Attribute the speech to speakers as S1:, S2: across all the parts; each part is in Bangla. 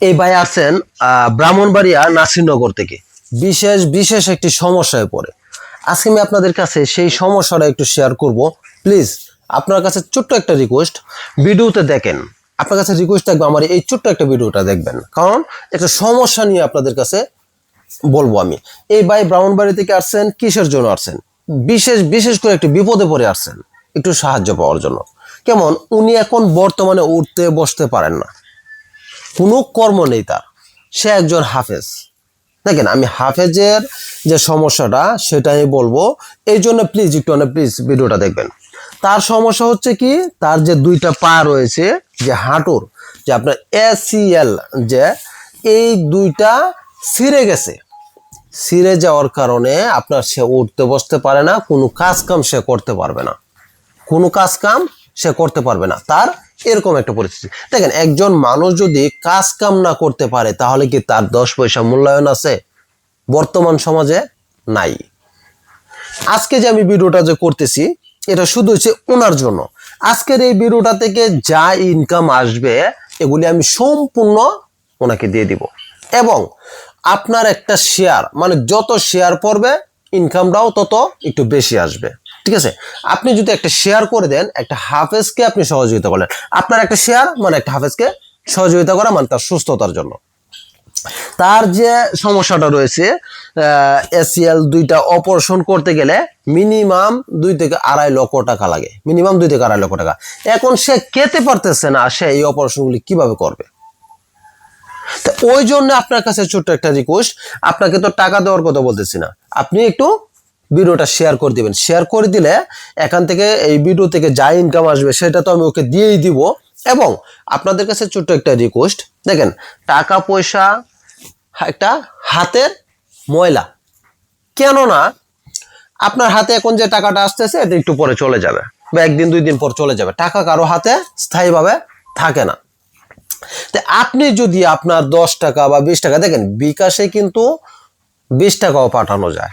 S1: এই ভাই আছেন ব্রাহ্মণবাড়িয়া নাসিরনগর থেকে। বিশেষ বিশেষ একটি সমস্যায় পড়ে। আজকে আমি আপনাদের কাছে সেই সমস্যাটা একটু শেয়ার করব। প্লিজ আপনার কাছে ছোট্ট একটা রিকোয়েস্ট ভিডিওতে দেখেন। আপনার কাছে রিকোয়েস্ট থাকবে আমার এই ছোট্ট একটা ভিডিওটা দেখবেন। কারণ, একটা সমস্যা নিয়ে আপনাদের কাছে বলব আমি। এই ভাই ব্রাহ্মণবাড়ি থেকে আসছেন, কিসের জন্য আসছেন? বিশেষ বিশেষ করে একটু বিপদে পড়ে আসছেন। একটু সাহায্য পাওয়ার জন্য। কেমন? উনি এখন বর্তমানে উঠতে বসতে পারেন না। কোনো কর্ম নেই তার। সে একজন হাফেজ। দেখেন, আমি হাফেজের যে সমস্যাটা, সেটা আমি বলব। এই জন্য প্লিজ একটু অনেক প্লিজ ভিডিওটা দেখবেন। তার সমস্যা হচ্ছে কি, তার যে দুইটা পা রয়েছে, যে হাঁটুর, যে আপনার এসিএল যে এই দুইটা ছিঁড়ে গেছে। ছিঁড়ে যাওয়ার কারণে আপনার সে উঠতে বসতে পারে না, কোনো কাজ কাম সে করতে পারবে না। কোনো কাজ কাম সে করতে পারবে না। তার এরকম একটা পরিস্থিতি। দেখেন, একজন মানুষ যদি কাজ কাম না করতে পারে, তাহলে কি তার দশ পয়সা মূল্যায়ন আছে? বর্তমান সমাজে নাই। আজকে যে আমি ভিডিওটা যে করতেছি, এটা শুধু হচ্ছে ওনার জন্য। আজকের এই ভিডিওটা থেকে যা ইনকাম আসবে, এগুলি আমি সম্পূর্ণ ওনাকে দিয়ে দিব। এবং আপনার একটা শেয়ার মানে যত শেয়ার পড়বে ইনকামটাও তত একটু বেশি আসবে। ঠিক আছে? আপনি যদি একটা শেয়ার করে দেন, একটা হাফেজকে আপনি সহযোগিতা করলেন। আপনার একটা শেয়ার মানে একটা হাফেজকে সহযোগিতা করা মানে তার সুস্থতার জন্য। তার যে সমস্যাটা রয়েছে এসিএল দুইটা অপারেশন করতে গেলে মিনিমাম দুই থেকে আড়াই লক্ষ টাকা লাগে। মিনিমাম দুই থেকে আড়াই লক্ষ টাকা। এখন সে খেতে পারতেছে না, সে এই অপারেশনগুলি কীভাবে করবে? ওই জন্য আপনার কাছে ছোট্ট একটা রিকোয়েস্ট আপনাকে তো টাকা দেওয়ার কথা বলতেছি না। আপনি একটু ভিডিওটা শেয়ার করে দিবেন। শেয়ার করে দিলে এখান থেকে এই ভিডিও থেকে যা ইনকাম আসবে সেটা তো আমি ওকে দিয়েই দিব। এবং আপনাদের কাছে ছোট্ট একটা রিকোয়েস্ট দেখেন টাকা পয়সা একটা হাতের ময়লা। কেননা আপনার হাতে এখন যে টাকাটা আসতেছে, এটা একটু পরে চলে যাবে বা একদিন, দুই দিন পর চলে যাবে। টাকা কারও হাতে স্থায়ীভাবে থাকে না। তা আপনি যদি আপনার দশ টাকা বা বিশ টাকা, দেখেন, বিকাশে কিন্তু বিশ টাকাও পাঠানো যায়।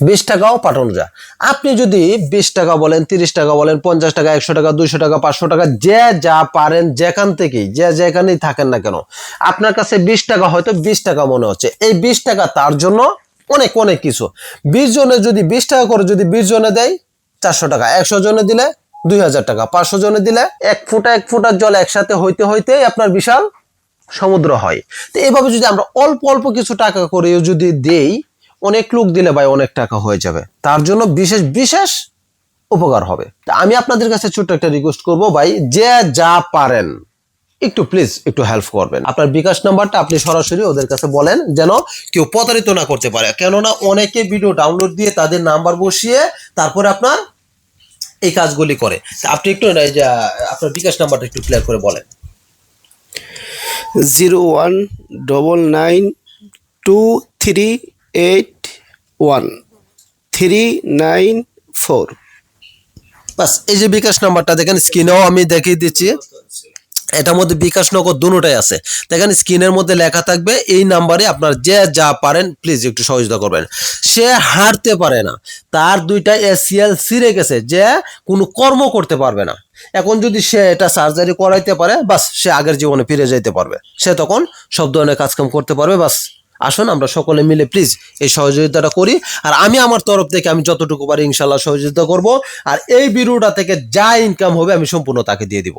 S1: বিশ টাকাও পাঠানো যায়। আপনি যদি বিশ টাকা বলেন, তিরিশ টাকা বলেন, পঞ্চাশ টাকা, একশো টাকা, দুইশো টাকা, পাঁচশো টাকা, যে যা পারেন যেখান থেকেই, যে যেখানেই থাকেন না কেন, আপনার কাছে বিশ টাকা হয়তো বিশ টাকা মনে হচ্ছে। এই বিশ টাকা তার জন্য অনেক অনেক কিছু। বিশ জনে যদি বিশ টাকা করে যদি বিশ জনে দেয়, চারশো টাকা। একশো জনে দিলে দুই হাজার টাকা। পাঁচশো জনে দিলে এক ফুটা, এক ফুটার জল একসাথে হইতে হইতে আপনার বিশাল সমুদ্র হয়। তো এইভাবে যদি আমরা অল্প অল্প কিছু টাকা করেও যদি দেই অনেক লোক দিলে ভাই অনেক টাকা হয়ে যাবে। তার জন্য বিশেষ বিশেষ উপকার হবে। আমি আপনাদের কাছে ছোট্ট একটা রিকোয়েস্ট করব ভাই, যে যা পারেন, একটু প্লিজ একটু হেল্প করবেন। আপনার বিকাশ নাম্বারটা আপনি সরাসরি ওদের কাছে বলেন, যেন কেউ প্রতারিত না করতে পারে। কেননা অনেকে ভিডিও ডাউনলোড দিয়ে তাদের নাম্বার বসিয়ে তারপরে আপনার এই কাজগুলি করে। আপনি একটু আপনার বিকাশ নাম্বারটা একটু ক্লিয়ার করে বলেন।
S2: Zero one double nine two three eight one three nine four
S1: বাস, এই যে বিকাশ নাম্বারটা, দেখেন স্ক্রিনেও আমি দেখিয়ে দিচ্ছি। এটার মধ্যে বিকাশ নগর দুটোটাই আছে। দেখেন স্ক্রিনের মধ্যে লেখা থাকবে, এই নাম্বারে আপনার যে যা পারেন প্লিজ একটু সহযোগিতা করবেন। সে হাঁটতে পারে না। তার দুইটা এসিএল ছিঁড়ে গেছে যে কোনো কর্ম করতে পারবে না। এখন যদি সে এটা সার্জারি করাইতে পারে, বাস সে আগের জীবনে ফিরে যেতে পারবে। সে তখন সব ধরনের কাজকাম করতে পারবে, বাস। আসুন, আমরা সকলে মিলে প্লিজ এই সহযোগিতাটা করি। আর আমি আমার তরফ থেকে আমি যতটুকু পারি ইনশাল্লাহ সহযোগিতা করব। আর এই ভিডিওটা থেকে যা ইনকাম হবে আমি সম্পূর্ণ তাকে দিয়ে দিব।